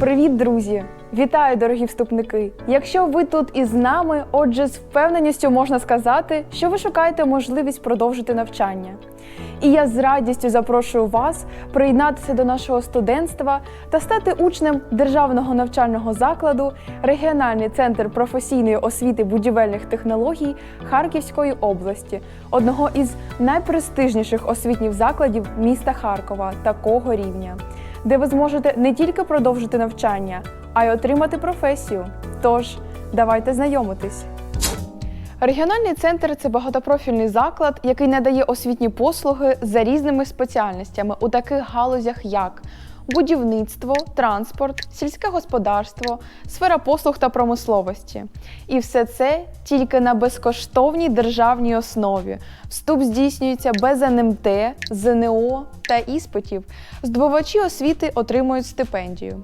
Привіт, друзі! Вітаю, дорогі вступники! Якщо ви тут із нами, отже, з впевненістю можна сказати, що ви шукаєте можливість продовжити навчання. І я з радістю запрошую вас приєднатися до нашого студентства та стати учнем державного навчального закладу Регіональний центр професійної освіти будівельних технологій Харківської області, одного із найпрестижніших освітніх закладів міста Харкова такого рівня де ви зможете не тільки продовжити навчання, а й отримати професію. Тож, давайте знайомитись. Регіональний центр це багатопрофільний заклад, який надає освітні послуги за різними спеціальностями у таких галузях, як будівництво, транспорт, сільське господарство, сфера послуг та промисловості. І все це тільки на безкоштовній державній основі. Вступ здійснюється без НМТ, ЗНО та іспитів. Здобувачі освіти отримують стипендію.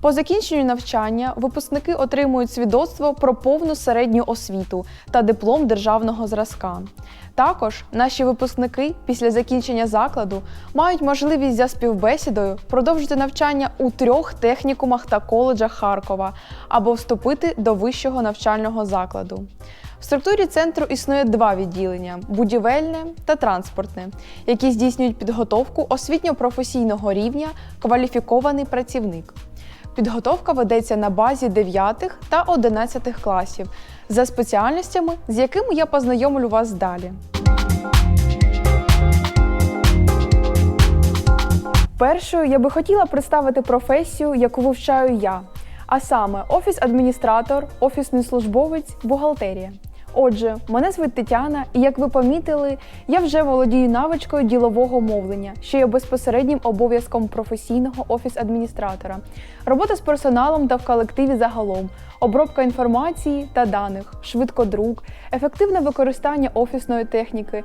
По закінченню навчання випускники отримують свідоцтво про повну середню освіту та диплом державного зразка. Також наші випускники після закінчення закладу мають можливість за співбесідою продовжити навчання у трьох технікумах та коледжах Харкова або вступити до вищого навчального закладу. В структурі центру існує два відділення будівельне та транспортне, які здійснюють підготовку освітньо-професійного рівня кваліфікований працівник. Підготовка ведеться на базі 9 та 11 класів за спеціальностями, з якими я познайомлю вас далі. Першою я би хотіла представити професію, яку вивчаю я, а саме офіс-адміністратор, офісний службовець, бухгалтерія. Отже, мене звуть Тетяна, і як ви помітили, я вже володію навичкою ділового мовлення, що є безпосереднім обов'язком професійного офіс-адміністратора, робота з персоналом та в колективі загалом, обробка інформації та даних, швидкодрук, ефективне використання офісної техніки,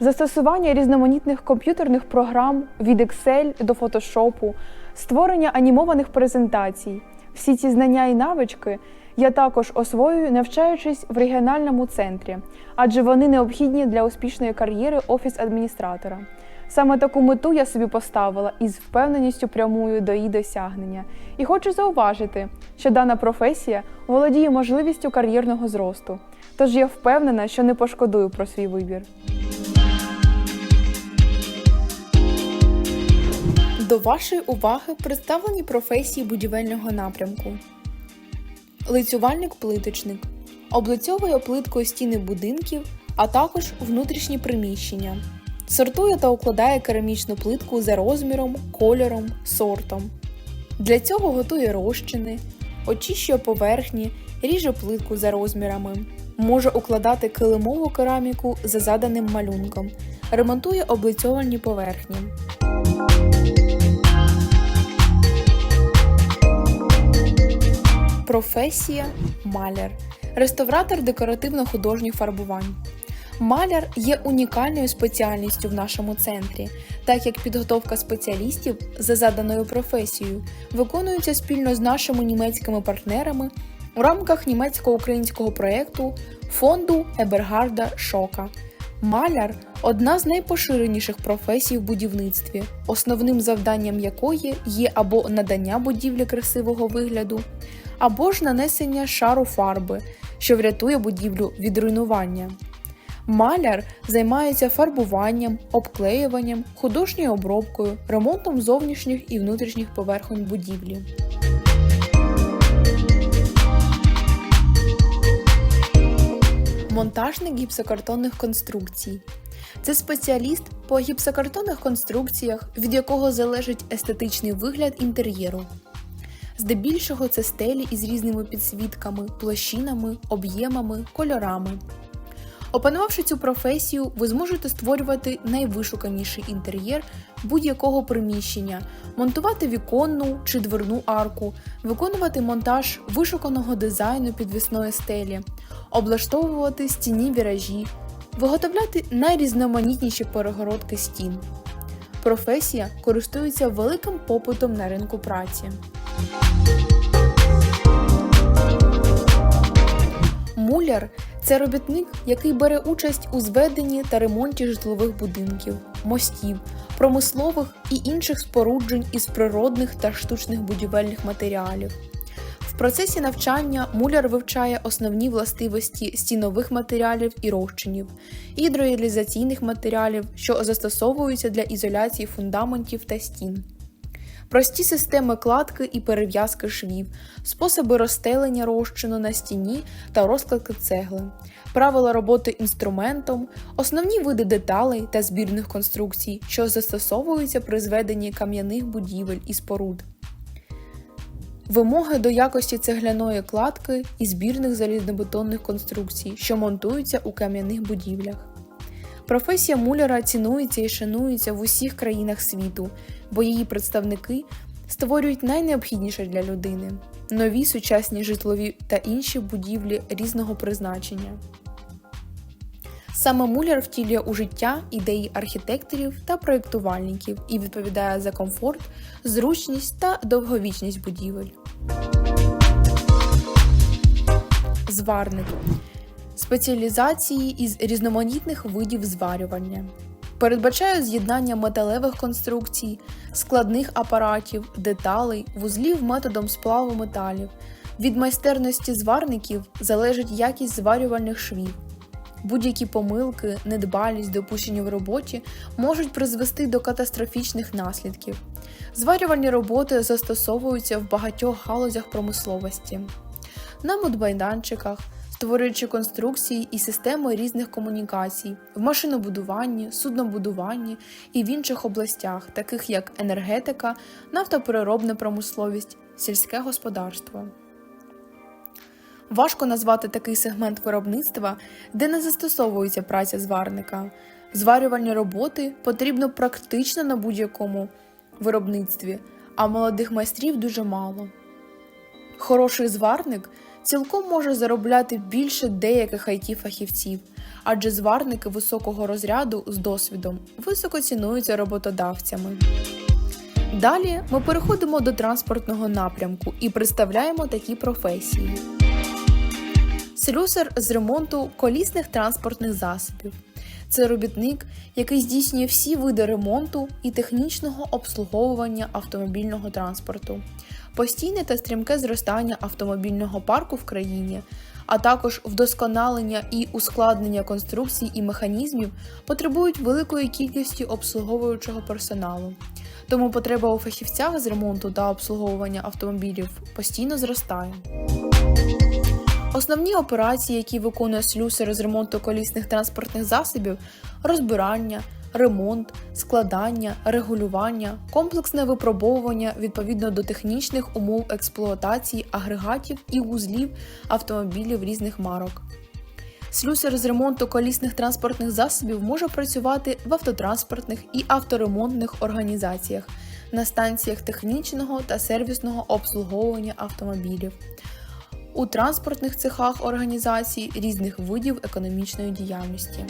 застосування різноманітних комп'ютерних програм від Excel до Photoshop, створення анімованих презентацій. Всі ці знання і навички я також освоюю, навчаючись в регіональному центрі, адже вони необхідні для успішної кар'єри офіс-адміністратора. Саме таку мету я собі поставила і з впевненістю прямую до її досягнення. І хочу зауважити, що дана професія володіє можливістю кар'єрного зросту. Тож я впевнена, що не пошкодую про свій вибір. До вашої уваги представлені професії будівельного напрямку. Лицювальник-плиточник облицьовує плиткою стіни будинків, а також внутрішні приміщення. Сортує та укладає керамічну плитку за розміром, кольором, сортом. Для цього готує розчини, очищує поверхні, ріже плитку за розмірами, може укладати килимову кераміку за заданим малюнком, ремонтує облицьовані поверхні. Професія маляр, реставратор декоративно-художніх фарбувань. Маляр є унікальною спеціальністю в нашому центрі, так як підготовка спеціалістів за заданою професією виконується спільно з нашими німецькими партнерами у рамках німецько-українського проєкту фонду Ебергарда Шока. Маляр одна з найпоширеніших професій в будівництві, основним завданням якої є або надання будівлі красивого вигляду, або ж нанесення шару фарби, що врятує будівлю від руйнування. Маляр займається фарбуванням, обклеюванням, художньою обробкою, ремонтом зовнішніх і внутрішніх поверхонь будівлі. Монтажник гіпсокартонних конструкцій. Це спеціаліст по гіпсокартонних конструкціях, від якого залежить естетичний вигляд інтер'єру. Здебільшого це стелі із різними підсвітками, площинами, об'ємами, кольорами. Опанувавши цю професію, ви зможете створювати найвишуканіший інтер'єр будь-якого приміщення, монтувати віконну чи дверну арку, виконувати монтаж вишуканого дизайну підвісної стелі, облаштовувати стінні віражі, виготовляти найрізноманітніші перегородки стін. Професія користується великим попитом на ринку праці. Муляр це робітник, який бере участь у зведенні та ремонті житлових будинків. мостів, промислових і інших споруджень із природних та штучних будівельних матеріалів. В процесі навчання муляр вивчає основні властивості стінових матеріалів і розчинів, гідроізоляційних матеріалів, що застосовуються для ізоляції фундаментів та стін, прості системи кладки і перев'язки швів, способи розстелення розчину на стіні та розкладки цегли, правила роботи інструментом, основні види деталей та збірних конструкцій, що застосовуються при зведенні кам'яних будівель і споруд. Вимоги до якості цегляної кладки і збірних залізнобетонних конструкцій, що монтуються у кам'яних будівлях. Професія муляра цінується і шанується в усіх країнах світу, бо її представники створюють найнеобхідніше для людини нові сучасні житлові та інші будівлі різного призначення. Саме муляр втілює у життя ідеї архітекторів та проєктувальників і відповідає за комфорт, зручність та довговічність будівель. Зварник спеціалізації із різноманітних видів зварювання. Передбачає з'єднання металевих конструкцій, складних апаратів, деталей, вузлів методом сплаву металів. Від майстерності зварників залежить якість зварювальних швів. Будь-які помилки, недбалість, допущені в роботі можуть призвести до катастрофічних наслідків. Зварювальні роботи застосовуються в багатьох галузях промисловості, на мудмайданчиках, створюючи конструкції і системи різних комунікацій в машинобудуванні, суднобудуванні і в інших областях, таких як енергетика, нафтопереробна промисловість, сільське господарство. Важко назвати такий сегмент виробництва, де не застосовується праця зварника. Зварювальні роботи потрібно практично на будь-якому виробництві, а молодих майстрів дуже мало. Хороший зварник цілком може заробляти більше деяких it фахівців, адже зварники високого розряду з досвідом високо цінуються роботодавцями. Далі ми переходимо до транспортного напрямку і представляємо такі професії. Слюсар з ремонту колісних транспортних засобів. Це робітник, який здійснює всі види ремонту і технічного обслуговування автомобільного транспорту, постійне та стрімке зростання автомобільного парку в країні, а також вдосконалення і ускладнення конструкцій і механізмів потребують великої кількості обслуговуючого персоналу. Тому потреба у фахівцях з ремонту та обслуговування автомобілів постійно зростає. Основні операції, які виконує слюсар з ремонту колісних транспортних засобів розбирання, ремонт, складання, регулювання, комплексне випробовування відповідно до технічних умов експлуатації агрегатів і вузлів автомобілів різних марок. Слюсар з ремонту колісних транспортних засобів може працювати в автотранспортних і авторемонтних організаціях, на станціях технічного та сервісного обслуговування автомобілів, у транспортних цехах організацій різних видів економічної діяльності.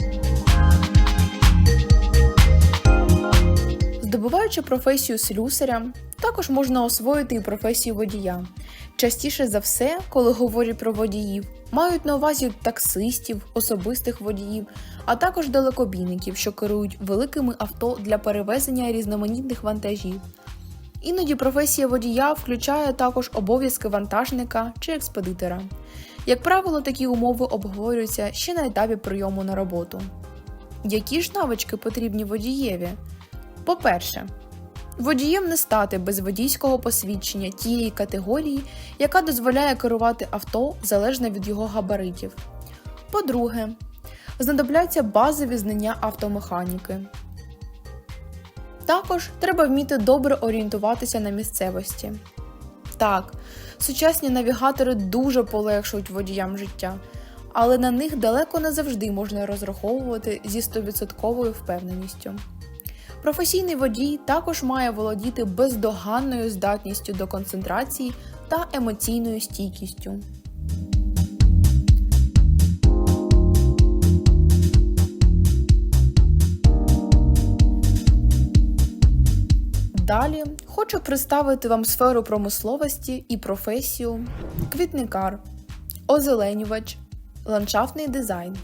Здобуваючи професію слюсаря, також можна освоїти і професію водія. Частіше за все, коли говорять про водіїв, мають на увазі таксистів, особистих водіїв, а також далекобійників, що керують великими авто для перевезення різноманітних вантажів. Іноді професія водія включає також обов'язки вантажника чи експедитора. Як правило, такі умови обговорюються ще на етапі прийому на роботу. Які ж навички потрібні водієві? По-перше, водієм не стати без водійського посвідчення тієї категорії, яка дозволяє керувати авто залежно від його габаритів. По-друге, знадобляться базові знання автомеханіки. Також треба вміти добре орієнтуватися на місцевості. Так, сучасні навігатори дуже полегшують водіям життя, але на них далеко не завжди можна розраховувати зі 100% впевненістю. Професійний водій також має володіти бездоганною здатністю до концентрації та емоційною стійкістю. Далі хочу представити вам сферу промисловості і професію квітникар, озеленювач, ландшафтний дизайн,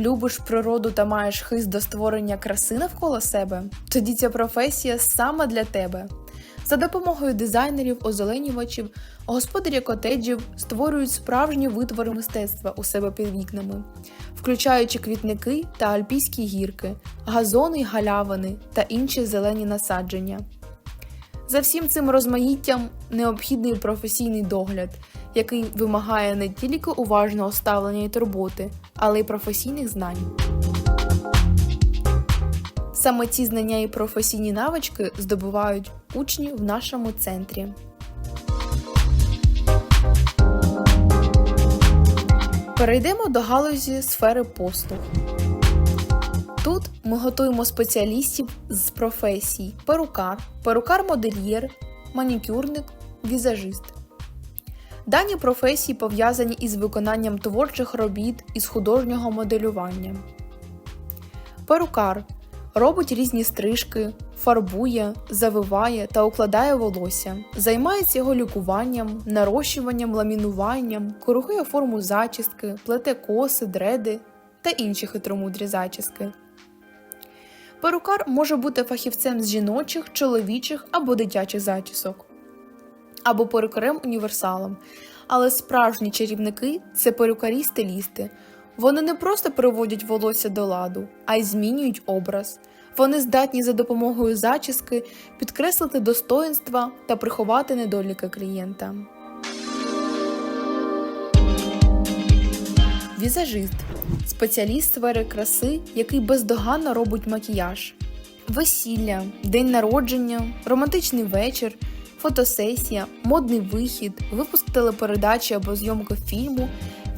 любиш природу та маєш хист до створення краси навколо себе, тоді ця професія саме для тебе. За допомогою дизайнерів, озеленювачів, господарі котеджів створюють справжні витвори мистецтва у себе під вікнами, включаючи квітники та альпійські гірки, газони й галявини та інші зелені насадження. За всім цим розмаїттям необхідний професійний догляд, який вимагає не тільки уважного ставлення і турботи, але й професійних знань. Саме ці знання і професійні навички здобувають учні в нашому центрі. Перейдемо до галузі сфери послуг. Тут ми готуємо спеціалістів з професій: перукар, перукар-модельєр, манікюрник, візажист. Дані професії пов'язані із виконанням творчих робіт із художнього моделювання. Перукар робить різні стрижки, фарбує, завиває та укладає волосся, займається його лікуванням, нарощуванням, ламінуванням, коригує форму зачіски, плете коси, дреди та інші хитромудрі зачіски. Перукар може бути фахівцем з жіночих, чоловічих або дитячих зачісок, або перукарем-універсалом. Але справжні чарівники це перукарі-стилісти. Вони не просто приводять волосся до ладу, а й змінюють образ. Вони здатні за допомогою зачіски підкреслити достоинства та приховати недоліки клієнта. Візажист спеціаліст сфери краси, який бездоганно робить макіяж. Весілля, день народження, романтичний вечір, фотосесія, модний вихід, випуск телепередачі або зйомка фільму.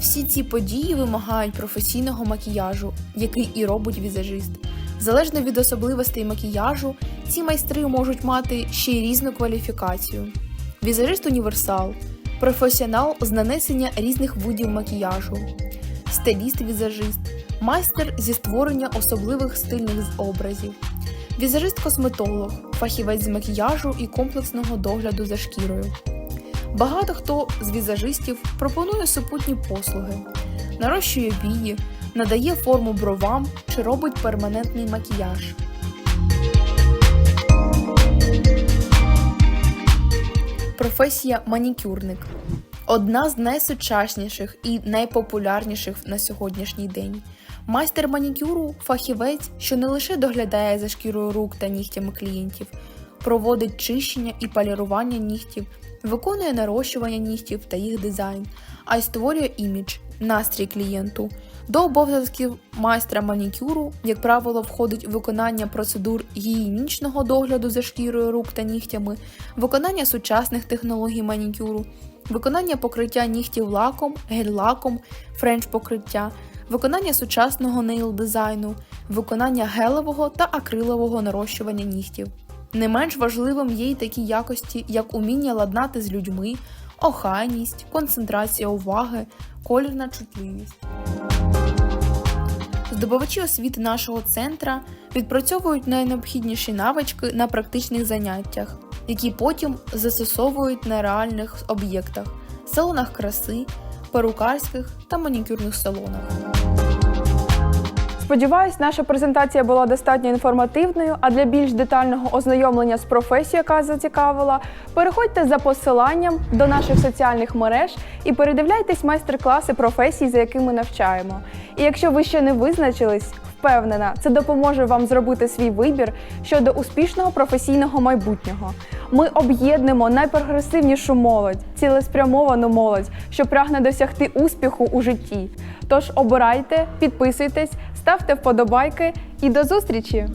Всі ці події вимагають професійного макіяжу, який і робить візажист. Залежно від особливостей макіяжу, ці майстри можуть мати ще й різну кваліфікацію. Візажист універсал професіонал з нанесення різних видів макіяжу, стиліст-візажист, майстер зі створення особливих стильних образів, візажист-косметолог, фахівець з макіяжу і комплексного догляду за шкірою. Багато хто з візажистів пропонує супутні послуги, нарощує вії, надає форму бровам чи робить перманентний макіяж. Професія манікюрник одна з найсучасніших і найпопулярніших на сьогоднішній день. Майстер манікюру фахівець, що не лише доглядає за шкірою рук та нігтями клієнтів, проводить чищення і полірування нігтів, виконує нарощування нігтів та їх дизайн, а й створює імідж, настрій клієнту. До обов'язків майстра манікюру, як правило, входить виконання процедур гігієнічного догляду за шкірою рук та нігтями, виконання сучасних технологій манікюру, виконання покриття нігтів лаком, гель-лаком, френч-покриття, виконання сучасного нейл-дизайну, виконання гелевого та акрилового нарощування нігтів. Не менш важливим є й такі якості, як уміння ладнати з людьми, охайність, концентрація уваги, колірна чутливість. Здобувачі освіти нашого центра відпрацьовують найнеобхідніші навички на практичних заняттях, які потім застосовують на реальних об'єктах, салонах краси, перукарських та манікюрних салонах. Сподіваюсь, наша презентація була достатньо інформативною. А для більш детального ознайомлення з професією, яка зацікавила, переходьте за посиланням до наших соціальних мереж і передивляйтесь майстер-класи професій, за якими навчаємо. І якщо ви ще не визначились, впевнена, це допоможе вам зробити свій вибір щодо успішного професійного майбутнього. Ми об'єднуємо найпрогресивнішу молодь, цілеспрямовану молодь, що прагне досягти успіху у житті. Тож обирайте, підписуйтесь, ставте вподобайки і до зустрічі!